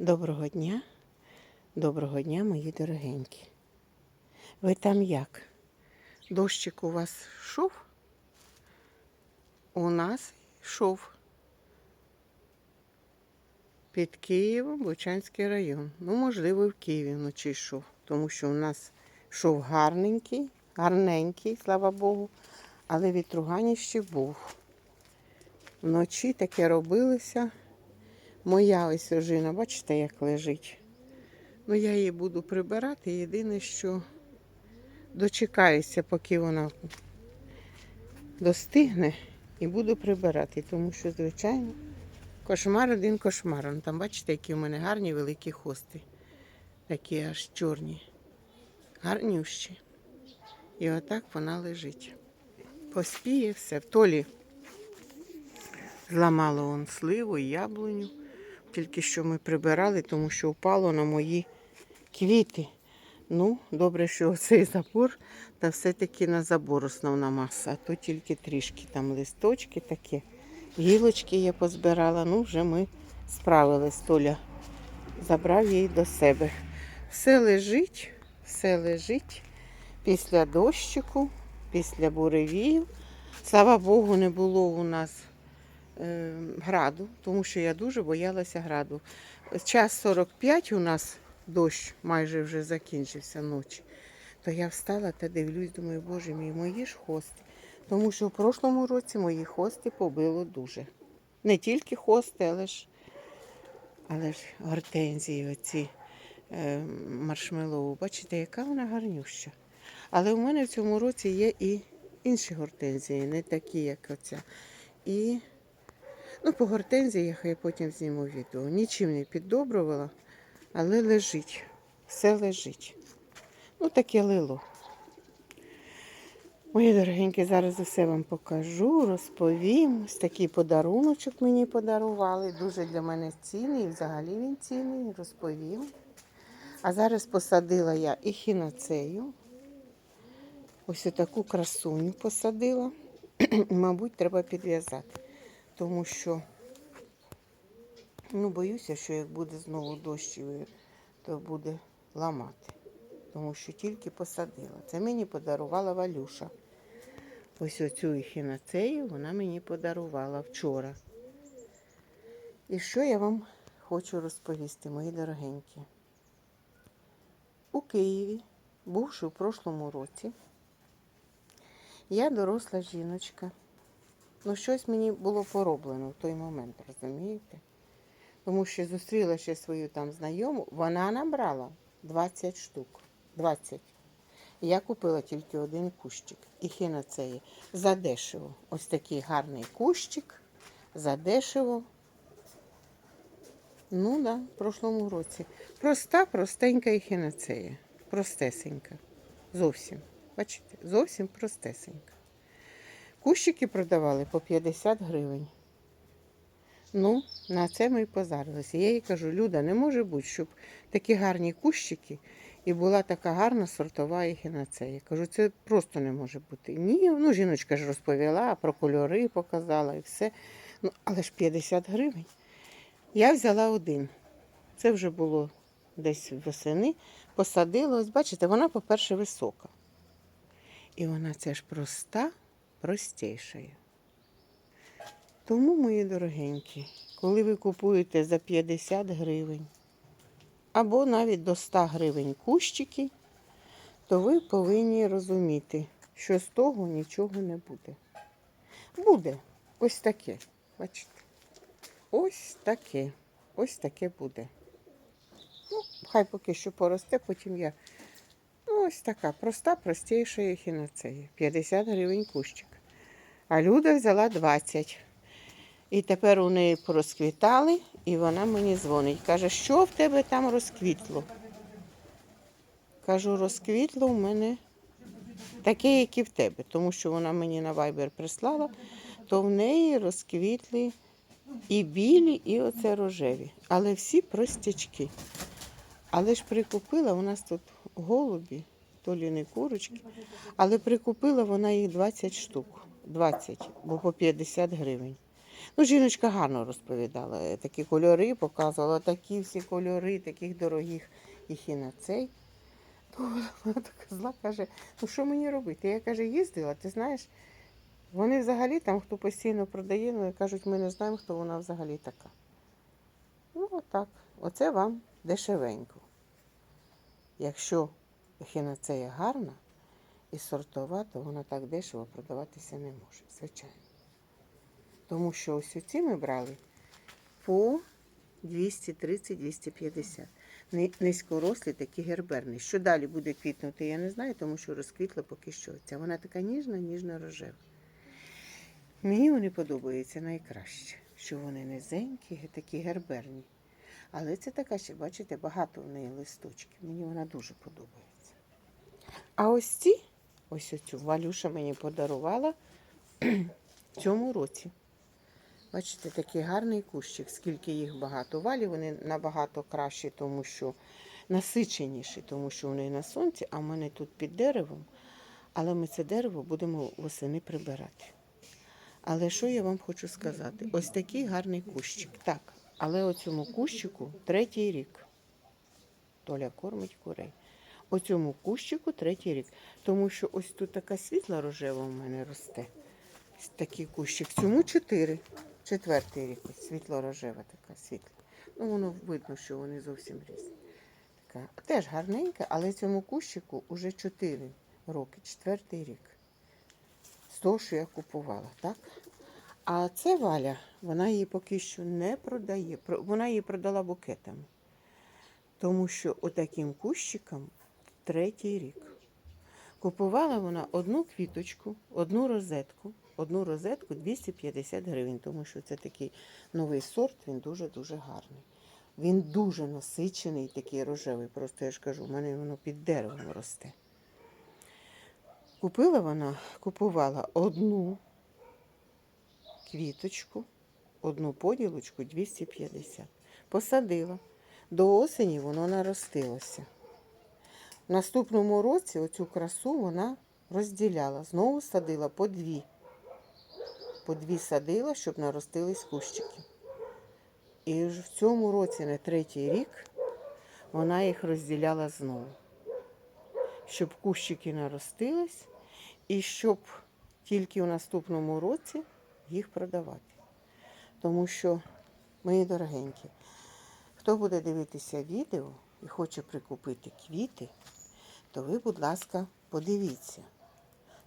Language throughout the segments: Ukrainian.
Доброго дня, доброго дня, мої дорогенькі. Ви там як? Дощик у вас йшов? У нас йшов. Під Києвом, Бучанський район. Ну, можливо, в Києві вночі йшов, тому що у нас йшов гарненький, гарненький, слава Богу, але вітругані ще був. Вночі таке робилося. Моя ось ожина, бачите, як лежить. Ну, я її буду прибирати. Єдине, що дочекаюся, поки вона достигне, і буду прибирати, тому що, звичайно, кошмар один кошмар. Там бачите, які в мене гарні великі хости. Такі аж чорні. Гарнющі. І отак вона лежить. Поспіє все. В толі зламало он сливу і яблуню. Тільки що ми прибирали, тому що впало на мої квіти. Ну, добре, що цей забор, та все-таки на забор основна маса, а то тільки трішки там листочки такі, гілочки я позбирала. Ну, вже ми справились. Толя забрав її до себе. Все лежить, все лежить після дощику, після буревію. Слава Богу, не було у нас граду, тому що я дуже боялася граду. Час 45 у нас дощ майже вже закінчився ночі. То я встала та дивлюсь, думаю, боже мій, мої ж хости. Тому що в прошлому році мої хости побило дуже. Не тільки хости, але ж, але ж гортензії, оці е, маршмеллоу. Бачите, яка вона гарнюща. Але у мене в цьому році є і інші гортензії, не такі, як оця. І Ну, по гортензіях я потім зніму відео. Нічим не піддобрувала, але лежить. Все лежить. Ну, таке лило. Мої дорогенькі, зараз усе вам покажу, розповім. Ось такий подаруночок мені подарували. Дуже для мене цінний, і взагалі він цінний, розповім. А зараз посадила я ехінацею. Ось таку красуню посадила. Мабуть, треба підв'язати тому що ну, боюся, що як буде знову дощ, то буде ламати. Тому що тільки посадила. Це мені подарувала Валюша. Ось оцю ехінацею вона мені подарувала вчора. І що я вам хочу розповісти, мої дорогенькі? У Києві, бувши в прошлому році, я доросла жіночка. Ну, щось мені було пороблено в той момент, розумієте? Тому що зустріла ще свою там знайому, вона набрала 20 штук. 20. Я купила тільки один кущик. І хінацеї. Задешево. Ось такий гарний кущик. Задешево. Ну да, в прошлому році. Проста, простенька ехінацея. Простесенька. Зовсім. Бачите, зовсім простесенька. Кущики продавали по 50 гривень. Ну, на це ми і позарилися. Я їй кажу, Люда, не може бути, щоб такі гарні кущики і була така гарна сортова ехінацея. Я кажу, це просто не може бути. Ні, ну жіночка ж розповіла, про кольори показала і все. Ну, але ж 50 гривень. Я взяла один. Це вже було десь восени. Посадила, ось бачите, вона, по-перше, висока. І вона це ж проста простішає. Тому, мої дорогенькі, коли ви купуєте за 50 гривень або навіть до 100 гривень кущики, то ви повинні розуміти, що з того нічого не буде. Буде ось таке. Бачите? Ось таке. Ось таке буде. Ну, хай поки що поросте, потім я Ну, ось така проста, простіша ехінацея. 50 гривень кущик. А Люда взяла 20. І тепер у неї порозквітали, і вона мені дзвонить. Каже, що в тебе там розквітло? Кажу, розквітло в мене таке, як і в тебе, тому що вона мені на Viber прислала, то в неї розквітли і білі, і оце рожеві. Але всі простячки. Але ж прикупила у нас тут голубі, то лі не курочки, але прикупила вона їх 20 штук. 20, бо по 50 гривень. Ну, жіночка гарно розповідала. е, Такі кольори показувала, такі всі кольори, таких дорогих їх і на цей. То вона така зла каже, ну що мені робити? Я каже, їздила, ти знаєш, вони взагалі там, хто постійно продає, ну кажуть, ми не знаємо, хто вона взагалі така. Ну, отак. Оце вам дешевенько. Якщо ехінацея гарна і сортова, то вона так дешево продаватися не може, звичайно. Тому що ось ці ми брали по 230-250. Низькорослі такі герберні. Що далі буде квітнути, я не знаю, тому що розквітла поки що. Ця вона така ніжна, ніжно рожева. Мені вони подобаються найкраще, що вони низенькі, такі герберні. Але це така ще, бачите, багато в неї листочків. Мені вона дуже подобається. А ось ці, ось оцю Валюша мені подарувала в цьому році. Бачите, такий гарний кущик, скільки їх багато. Валі вони набагато кращі, тому що насиченіші, тому що вони на сонці, а в мене тут під деревом. Але ми це дерево будемо восени прибирати. Але що я вам хочу сказати? Ось такий гарний кущик. Так, але оцьому кущику третій рік. Толя кормить курей. Оцьому кущику третій рік. Тому що ось тут така світла рожева у мене росте. Такий кущик. Цьому чотири. Четвертий рік. Світло-рожева така світла. Ну, воно видно, що вони зовсім різні. Така. Теж гарненька, але цьому кущику вже чотири роки, четвертий рік. З того, що я купувала, так? А це Валя, вона її поки що не продає. Вона її продала букетами. Тому що отаким кущиком третій рік. Купувала вона одну квіточку, одну розетку, одну розетку 250 гривень, тому що це такий новий сорт, він дуже-дуже гарний. Він дуже насичений, такий рожевий. Просто я ж кажу, в мене воно під деревом росте. Купила вона, купувала одну квіточку, одну поділочку 250. Посадила. До осені воно наростилося. Наступному році оцю красу вона розділяла. Знову садила по дві. По дві садила, щоб наростились кущики. І ж в цьому році, на третій рік, вона їх розділяла знову. Щоб кущики наростились і щоб тільки в наступному році їх продавати. Тому що, мої дорогенькі, хто буде дивитися відео і хоче прикупити квіти, то ви, будь ласка, подивіться.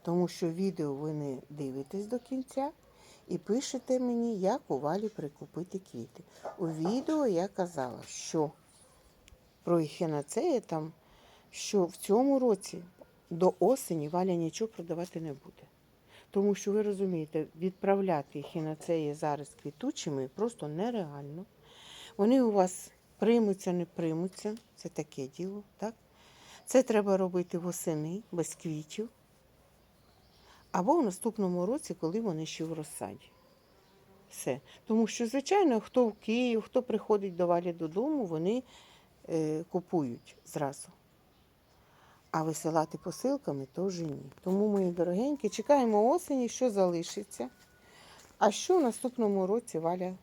Тому що відео ви не дивитесь до кінця і пишете мені, як у валі прикупити квіти. У відео я казала, що про ехінацеї там, що в цьому році до осені Валя нічого продавати не буде. Тому що ви розумієте, відправляти ехінацеї зараз квітучими просто нереально. Вони у вас приймуться, не приймуться. Це таке діло, так? Це треба робити восени без квітів. Або в наступному році, коли вони ще в розсаді. Все. Тому що, звичайно, хто в Київ, хто приходить до Валі додому, вони е, купують зразу. А висилати посилками теж ні. Тому, мої дорогенькі, чекаємо осені, що залишиться. А що в наступному році Валя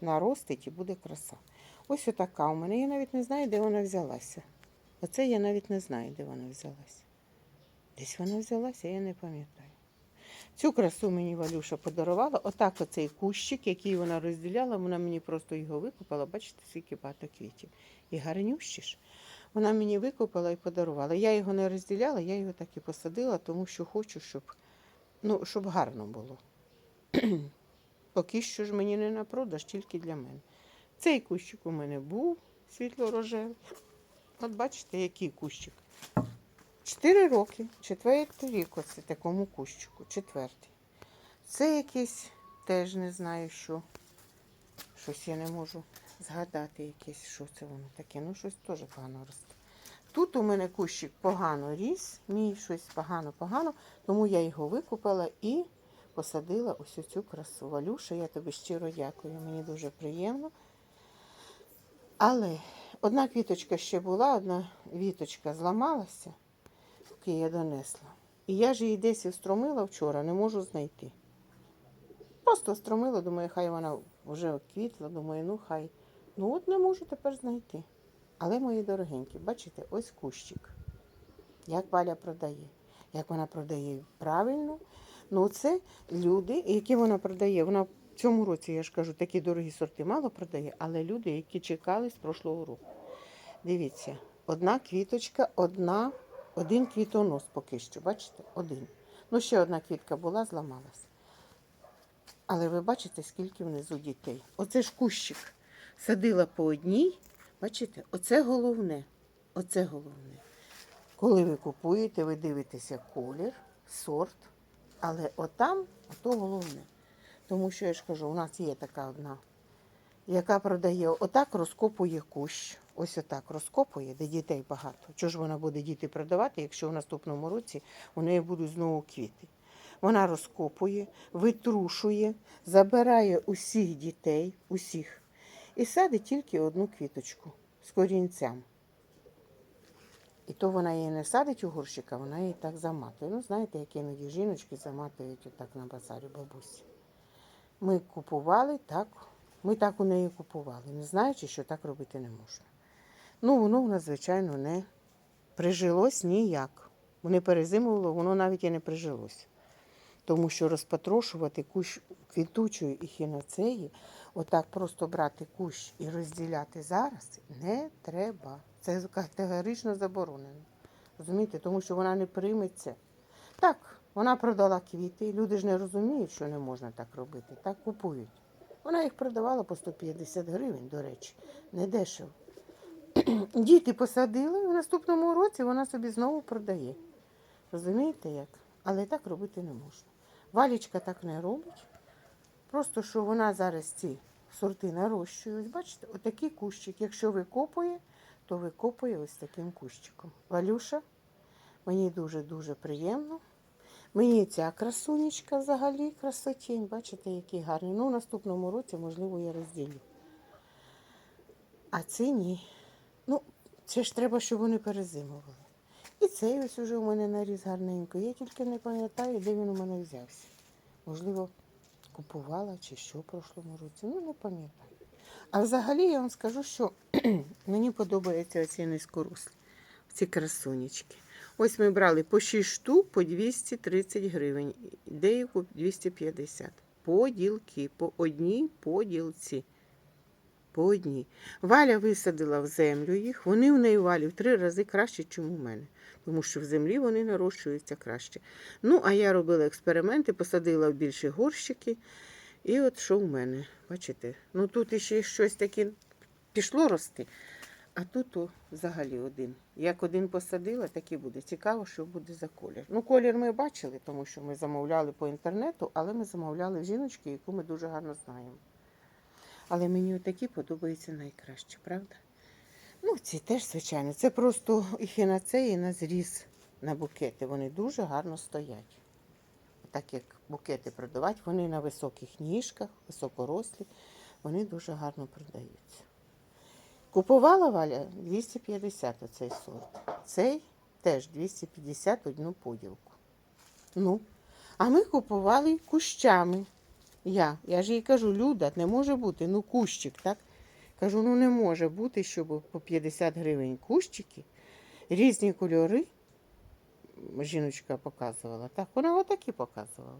наростить і буде краса. Ось отака у мене. Я навіть не знаю, де вона взялася. Оце я навіть не знаю, де вона взялася. Десь вона взялася, я не пам'ятаю. Цю красу мені Валюша подарувала. Отак оцей кущик, який вона розділяла, вона мені просто його викопала. Бачите, скільки багато квітів. І гарнющі ж. Вона мені викопала і подарувала. Я його не розділяла, я його так і посадила, тому що хочу, щоб, ну, щоб гарно було. Поки що ж мені не на продаж, тільки для мене. Цей кущик у мене був світло-рожевий. От бачите, який кущик. Чотири роки, четвертий рік оце такому кущику, четвертий. Це якийсь, теж не знаю що. Щось я не можу згадати якесь, що це воно таке. Ну, щось теж погано росте. Тут у мене кущик погано ріс, мій щось погано-погано, тому я його викупила і посадила ось цю красу. Валюша, я тобі щиро дякую, мені дуже приємно. Але одна квіточка ще була, одна віточка зламалася, поки я донесла. І я ж її десь встромила вчора, не можу знайти. Просто стромила, думаю, хай вона вже квітла, думаю, ну хай. Ну от не можу тепер знайти. Але мої дорогенькі, бачите, ось кущик. Як Валя продає. Як вона продає правильно. Ну, це люди, які вона продає. Вона в цьому році, я ж кажу, такі дорогі сорти мало продає, але люди, які чекали з прошлого року. Дивіться, одна квіточка, одна, один квітонос поки що. Бачите? Один. Ну, ще одна квітка була, зламалась. Але ви бачите, скільки внизу дітей. Оце ж кущик. Садила по одній. Бачите, оце головне. Оце головне. Коли ви купуєте, ви дивитеся колір, сорт. Але отам, ото головне. Тому що я ж кажу, у нас є така одна, яка продає, отак розкопує кущ. Ось отак розкопує, де дітей багато. Чого ж вона буде діти продавати, якщо в наступному році у неї будуть знову квіти? Вона розкопує, витрушує, забирає усіх дітей, усіх, і садить тільки одну квіточку з корінцям. І то вона її не садить у горщика, вона її так заматує. Ну, знаєте, як іноді жіночки заматують отак на базарі бабусі. Ми купували так, ми так у неї купували, не знаючи, що так робити не можна. Ну, воно в нас, звичайно, не прижилось ніяк. Вони перезимувало, воно навіть і не прижилось. Тому що розпатрошувати кущ квітучої ехінацеї, отак просто брати кущ і розділяти зараз не треба. Це категорично заборонено. Розумієте, тому що вона не прийметься. Так, вона продала квіти, люди ж не розуміють, що не можна так робити. Так купують. Вона їх продавала по 150 гривень, до речі, не дешево. Діти посадили, і в наступному році вона собі знову продає. Розумієте як? Але так робити не можна. Валічка так не робить. Просто що вона зараз ці сорти нарощує. Ось бачите, отакий кущик. Якщо викопує, то викопує ось таким кущиком. Валюша, мені дуже-дуже приємно. Мені ця красунечка взагалі красотень. Бачите, який гарний. Ну, в наступному році, можливо, я розділю. А це ні. Ну, це ж треба, щоб вони перезимували. І цей ось уже у мене наріс гарненько. Я тільки не пам'ятаю, де він у мене взявся. Можливо, купувала чи що в прошлому році. Ну, не пам'ятаю. А взагалі я вам скажу, що мені подобаються оці низькорослі, ці красунечки. Ось ми брали по 6 штук по 230 гривень, деяку 250. Поділки, по одній поділці. По одній. Валя висадила в землю їх. Вони в неї валі в три рази краще, ніж у мене. Тому що в землі вони нарощуються краще. Ну, а я робила експерименти, посадила в більші горщики. І от що в мене, бачите? Ну тут іще щось таке пішло рости, а тут взагалі один. Як один посадила, так і буде. Цікаво, що буде за колір. Ну, колір ми бачили, тому що ми замовляли по інтернету, але ми замовляли в жіночки, яку ми дуже гарно знаємо. Але мені отакі подобаються найкраще, правда? Ну, ці теж, звичайно, це просто ехінацеї на зріз на букети. Вони дуже гарно стоять. Так як букети продавати, вони на високих ніжках, високорослі, вони дуже гарно продаються. Купувала Валя 250 оцей сорт. Цей теж 250 одну поділку. Ну, а ми купували кущами. Я. Я ж їй кажу, Люда, не може бути, ну кущик, так? Кажу, ну не може бути, щоб по 50 гривень кущики, різні кольори. Жіночка показувала. Так, вона отакі показувала.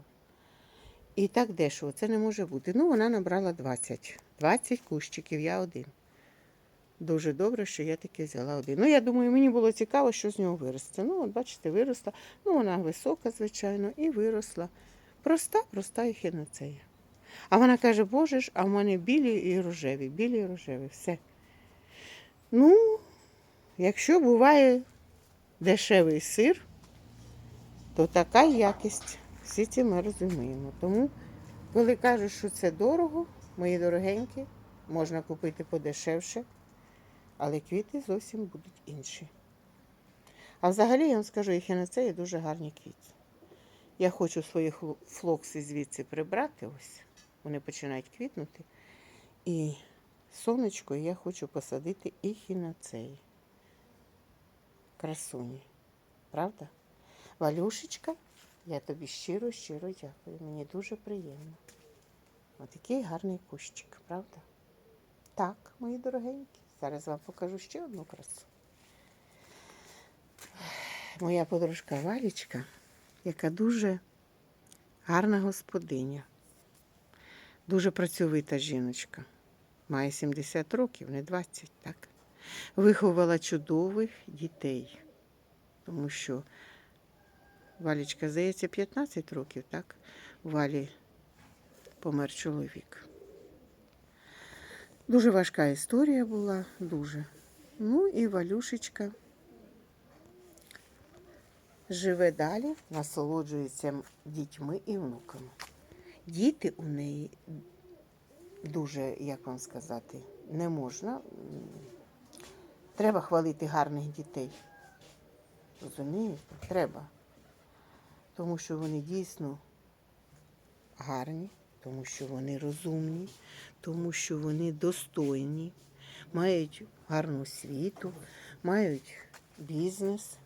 І так дешево, це не може бути. Ну, вона набрала 20. 20 кущиків, я один. Дуже добре, що я таки взяла один. Ну, я думаю, мені було цікаво, що з нього виросте. Ну, от бачите, виросла. Ну, вона висока, звичайно, і виросла. Проста, проста ехінацея. А вона каже, боже ж, а в мене білі і рожеві, білі і рожеві, все. Ну, якщо буває дешевий сир, то така якість. Всі ці ми розуміємо. Тому, коли кажуть, що це дорого, мої дорогенькі, можна купити подешевше, але квіти зовсім будуть інші. А взагалі, я вам скажу, ехінацеї дуже гарні квіти. Я хочу свої флокси звідси прибрати ось. Вони починають квітнути. І сонечко я хочу посадити і хінацеї. Красуні. Правда? Валюшечка, я тобі щиро, щиро дякую. Мені дуже приємно. Отакий гарний кущик, правда? Так, мої дорогенькі. Зараз вам покажу ще одну красу. Моя подружка Валічка, яка дуже гарна господиня, дуже працьовита жіночка. Має 70 років, не 20, так? Виховала чудових дітей. Тому що Валічка, здається, 15 років, так? Валі помер чоловік. Дуже важка історія була, дуже. Ну і Валюшечка живе далі, насолоджується дітьми і внуками. Діти у неї дуже, як вам сказати, не можна. Треба хвалити гарних дітей. Розумієте? Треба. Тому що вони дійсно гарні, тому що вони розумні, тому що вони достойні, мають гарну освіту, мають бізнес,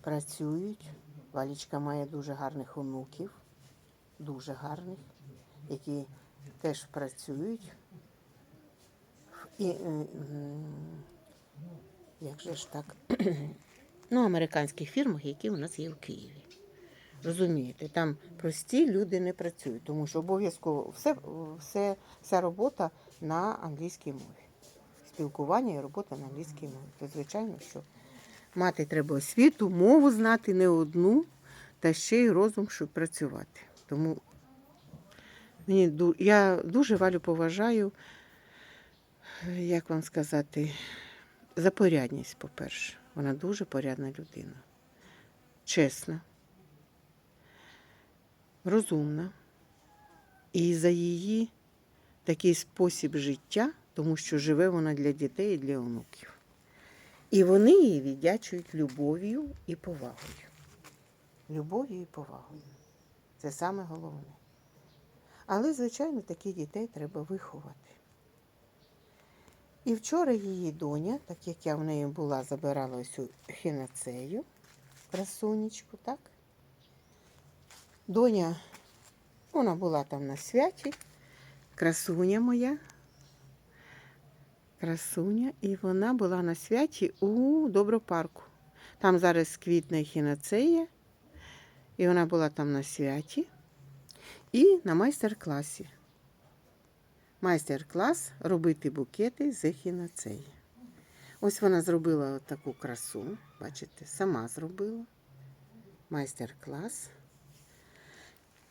працюють. Валічка має дуже гарних онуків, дуже гарних, які теж працюють. І, е, як же ж так? ну, американських фірмах, які у нас є в Києві. Розумієте, там прості люди не працюють, тому що обов'язково все, все, вся робота на англійській мові. Спілкування і робота на англійській мові. То, звичайно, що мати треба освіту, мову знати не одну, та ще й розум, щоб працювати. Тому мені, я дуже Валю поважаю, як вам сказати, за порядність, по-перше. Вона дуже порядна людина. Чесна розумна. І за її такий спосіб життя, тому що живе вона для дітей і для онуків. І вони її віддячують любов'ю і повагою. Любов'ю і повагою. Це саме головне. Але, звичайно, таких дітей треба виховати. І вчора її доня, так як я в неї була, забирала ось цю хінацею, красунечку, так? Доня, вона була там на святі, красуня моя. Красуня, і вона була на святі у Добропарку. Там зараз квітне хінацея, і вона була там на святі і на майстер-класі. Майстер-клас робити букети з хінацеї. Ось вона зробила таку красу, бачите, сама зробила. Майстер-клас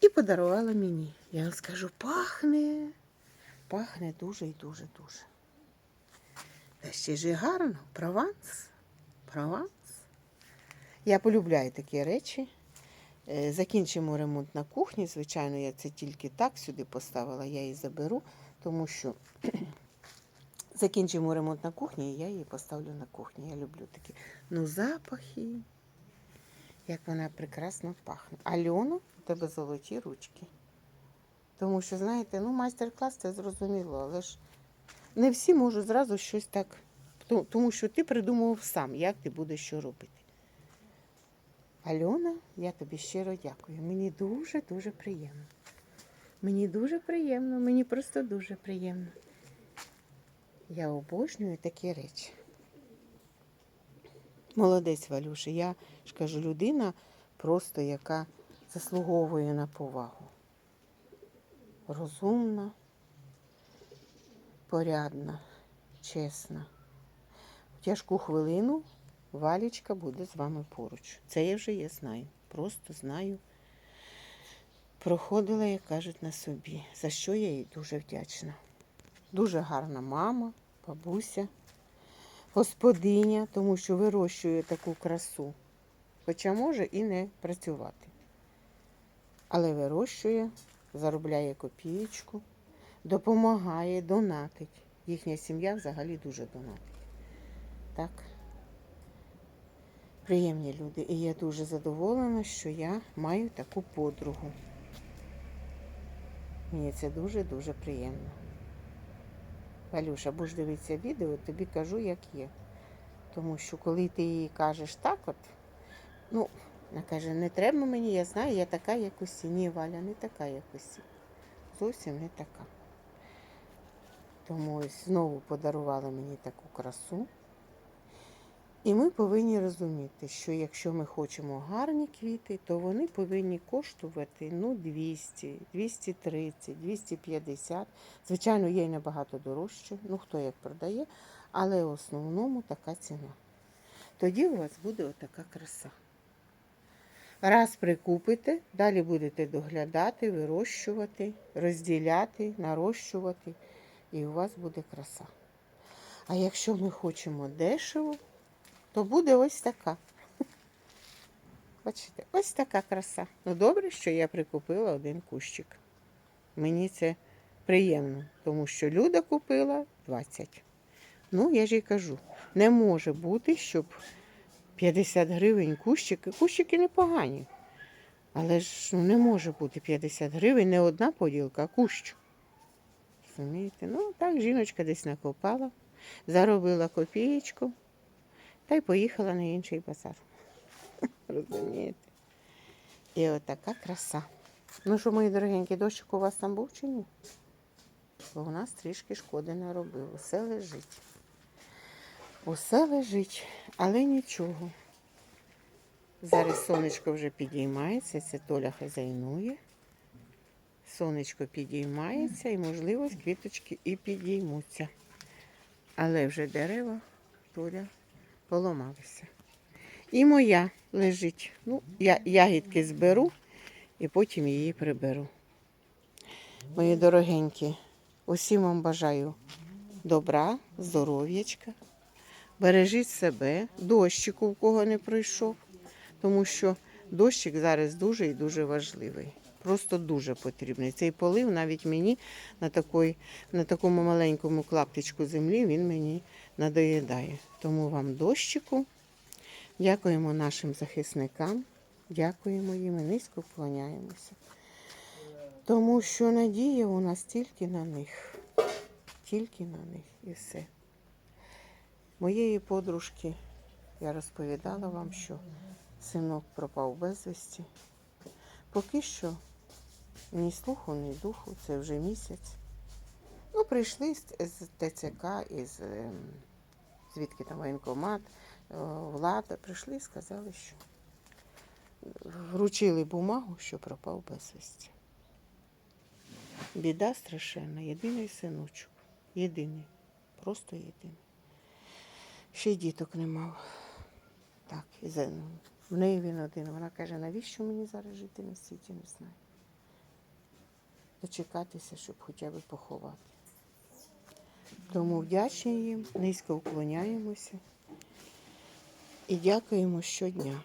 і подарувала мені. Я вам скажу, пахне, пахне дуже і дуже-дуже. Та ще ж і гарно. Прованс. Прованс. Я полюбляю такі речі. Е, Закінчимо ремонт на кухні. Звичайно, я це тільки так сюди поставила, я її заберу, тому що закінчимо ремонт на кухні, і я її поставлю на кухні. Я люблю такі. Ну, запахи, як вона прекрасно пахне. Альона, у тебе золоті ручки. Тому що, знаєте, ну, майстер-клас це зрозуміло, але ж не всі можуть зразу щось так. Тому що ти придумував сам, як ти будеш що робити. Альона, я тобі щиро дякую. Мені дуже-дуже приємно. Мені дуже приємно, мені просто дуже приємно. Я обожнюю такі речі. Молодець, Валюша. Я ж кажу, людина просто яка заслуговує на повагу. Розумна, порядна, чесна. В тяжку хвилину Валічка буде з вами поруч. Це я вже я знаю. Просто знаю. Проходила, як кажуть, на собі, за що я їй дуже вдячна. Дуже гарна мама, бабуся, господиня, тому що вирощує таку красу. Хоча може і не працювати. Але вирощує, заробляє копієчку, допомагає, донатить. Їхня сім'я взагалі дуже донатить. Так. Приємні люди. І я дуже задоволена, що я маю таку подругу. Мені це дуже-дуже приємно. Валюша, будеш дивитися відео, тобі кажу, як є. Тому що коли ти їй кажеш так от, ну, вона каже, не треба мені, я знаю, я така як усі. Ні, Валя, не така як усі. зовсім не така. Тому ось знову подарували мені таку красу. І ми повинні розуміти, що якщо ми хочемо гарні квіти, то вони повинні коштувати ну, 200, 230, 250. Звичайно, є й набагато дорожче, ну хто як продає, але в основному така ціна. Тоді у вас буде отака краса. Раз прикупите, далі будете доглядати, вирощувати, розділяти, нарощувати, і у вас буде краса. А якщо ми хочемо дешево, то буде ось така. Бачите, ось така краса. Ну добре, що я прикупила один кущик. Мені це приємно, тому що Люда купила 20. Ну, я ж їй кажу, не може бути, щоб 50 гривень кущики. Кущики непогані. Але ж ну, не може бути 50 гривень, не одна поділка, а кущ. Розумієте? Ну, так, жіночка десь накопала, заробила копієчку та й поїхала на інший базар. Розумієте? І отака краса. Ну що, мої дорогенькі, дощик у вас там був чи ні? Бо у нас трішки шкоди наробив. Усе лежить. Усе лежить, але нічого. Зараз сонечко вже підіймається, це Толя хазяйнує. Сонечко підіймається і, можливо, квіточки і підіймуться. Але вже дерева Толя поламалися. І моя лежить. Ну, я ягідки зберу і потім її приберу. Мої дорогенькі, усім вам бажаю добра, здоров'ячка. Бережіть себе, дощику, в кого не пройшов, тому що дощик зараз дуже і дуже важливий. Просто дуже потрібний. Цей полив навіть мені на, такой, на такому маленькому клаптичку землі він мені надоїдає. Тому вам дощику. Дякуємо нашим захисникам, дякуємо їм і низько вклоняємося. Тому що надія у нас тільки на них. Тільки на них і все. Моєї подружки я розповідала вам, що синок пропав безвісті. Поки що ні слуху, ні духу, це вже місяць. Ну, прийшли з ТЦК, із ем, звідки там воєнкомат, влада, прийшли і сказали, що вручили бумагу, що пропав безвісті. Біда страшенна, єдиний синочок. Єдиний. Просто єдиний. Ще й діток не мав. Так, і в неї він один. Вона каже, навіщо мені зараз жити на світі, не знаю. Дочекатися, щоб хоча б поховати. Тому вдячні їм, низько вклоняємося і дякуємо щодня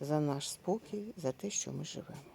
за наш спокій, за те, що ми живемо.